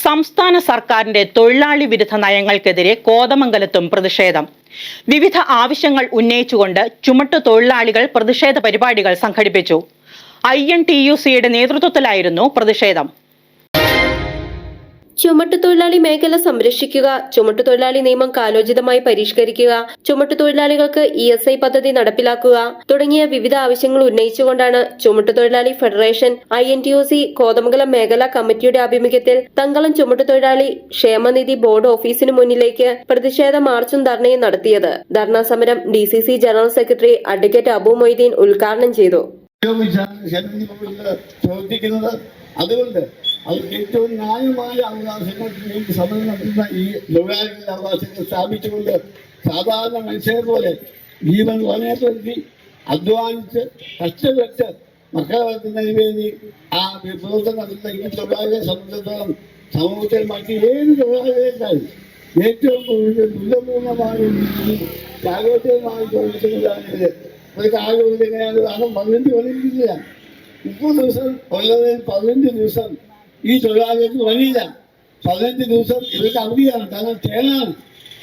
സംസ്ഥാന സർക്കാരിന്റെ തൊഴിലാളി വിരുദ്ധ നയങ്ങൾക്കെതിരെ കോതമംഗലത്തും പ്രതിഷേധം. വിവിധ ആവശ്യങ്ങൾ ഉന്നയിച്ചുകൊണ്ട് ചുമട്ടു തൊഴിലാളികൾ പ്രതിഷേധ പരിപാടികൾ സംഘടിപ്പിച്ചു. ഐ എൻ ടി യു സിയുടെ നേതൃത്വത്തിലായിരുന്നു പ്രതിഷേധം. ചുമട്ടുതൊഴിലാളി മേഖല സംരക്ഷിക്കുക ചുമട്ടുതൊഴിലാളി നിയമം കാലോചിതമായി പരിഷ്കരിക്കുക ചുമട്ടുതൊഴിലാളികൾക്ക് ഇ എസ് ഐ പദ്ധതി നടപ്പിലാക്കുക തുടങ്ങിയ വിവിധ ആവശ്യങ്ങൾ ഉന്നയിച്ചുകൊണ്ടാണ് ചുമട്ടുതൊഴിലാളി federation I N T O C Kothamangalam മേഖലാ കമ്മിറ്റിയുടെ ആഭിമുഖ്യത്തിൽ തങ്കളം ചുമട്ടുതൊഴിലാളി ക്ഷേമനിധി ബോർഡ് ഓഫീസിന് മുന്നിലേക്ക് പ്രതിഷേധ മാർച്ചും ധർണയും നടത്തിയത്. ധർണാ സമരം D C C general secretary advocate Abu Moideen ഉദ്ഘാടനം ചെയ്തു. അതുകൊണ്ട് അത് ഏറ്റവും ന്യായമായ അവകാശങ്ങൾക്ക് വേണ്ടി സമരം നടത്തുന്ന ഈ തൊഴിലാളികളുടെ അവകാശങ്ങൾ സ്ഥാപിച്ചുകൊണ്ട് സാധാരണ മനുഷ്യരെ പോലെ ജീവൻ വനപ്പെടുത്തി അധ്വാനിച്ച് കഷ്ടപ്പെട്ട് മക്കളെ വളർത്തുന്നതിന് വേണ്ടി ആ പ്രവർത്തനം നടത്തുന്ന ഈ തൊഴിലാളികളെ സംബന്ധിച്ചിടത്തോളം സമൂഹത്തിൽ മറ്റ് ഏത് തൊഴിലാളികളെക്കാളും ഏറ്റവും കൂടുതൽ ദുരിതപൂർണമായ രീതിയിൽ ജാഗ്രതമായി പ്രവർത്തിക്കുന്നതാണ് ഒരു കാലം എങ്ങനെയാണ് കാരണം പതിനഞ്ച് പതിനഞ്ചില്ല മുപ്പത് ദിവസം കൊല്ലതിൽ പതിനഞ്ച് ദിവസം ഈ തൊഴിലാളികൾക്ക് വഴിയില്ല. പതിനഞ്ച് ദിവസം ഇവർക്ക് അവധിയാണ്. കാരണം തേനാണ്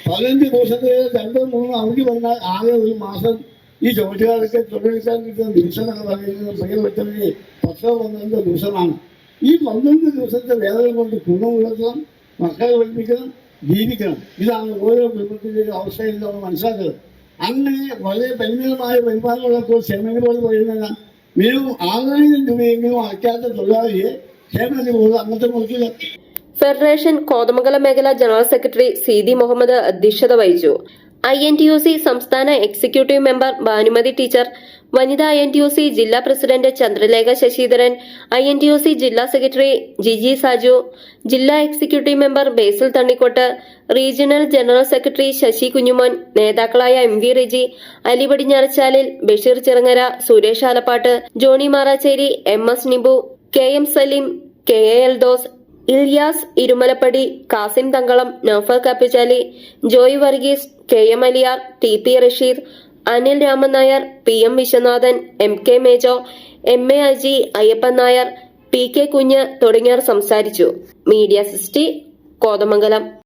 പതിനഞ്ച് ദിവസത്തിൽ രണ്ടോ മൂന്നോ അവധി വന്നാൽ ആകെ ഒരു മാസം ഈ തൊഴിലാളികൾക്ക് തൊഴിലെടുക്കാൻ കിട്ടുന്ന ദിവസം എന്ന് പറയുന്നത് പ്രിയപ്പെട്ടവര് പത്തോ പന്ത്രണ്ട് ദിവസമാണ്. ഈ പന്ത്രണ്ട് ദിവസത്തെ വേദന കൊണ്ട് കുടുംബം ഉയർത്തണം മക്കളെ പഠിപ്പിക്കണം ജീവിക്കണം. ഇതാണ് ഓരോ കുടുംബത്തിന്റെയും അവസ്ഥയിൽ നമ്മൾ മനസ്സിലാക്കുന്നത് അങ്ങനെ വളരെ പരിമിതമായ വരുമാനമുള്ളപ്പോൾ ബോർഡ് പറയുന്നത് മിനിമം ആറായിരം രൂപയെങ്കിലും അടയ്ക്കാത്ത തൊഴിലാളിയെ ഫെഡറേഷൻ കോതമംഗലം മേഖല general secretary C D Muhammad അധ്യക്ഷത വഹിച്ചു. I N T U C സംസ്ഥാന എക്സിക്യൂട്ടീവ് മെമ്പർ ഭാനുമതി ടീച്ചർ വനിതാ I N T U C ജില്ലാ president Chandralekha Sasidharan I N T U C ജില്ലാ സെക്രട്ടറി ജിജി സാജു ജില്ലാ executive member Basil Thannikkottu regional general secretary Sasi Kunjumon നേതാക്കളായ M V Riji Ali Padinjarachalil Basheer Chirangara Suresh Alappat Johny Maracheri M S Nibu K M Saleem K A Eldose Ilyas Irumalappady Kasim Thankalam Noufal Kappichali Joy Varghese K M Aliyar T P Rasheed Anil Raman Nair P M Viswanathan M K Mejo M A Aji Ayyappan Nair P K Kunju തുടങ്ങിയവർ സംസാരിച്ചു. Media city Kothamangalam.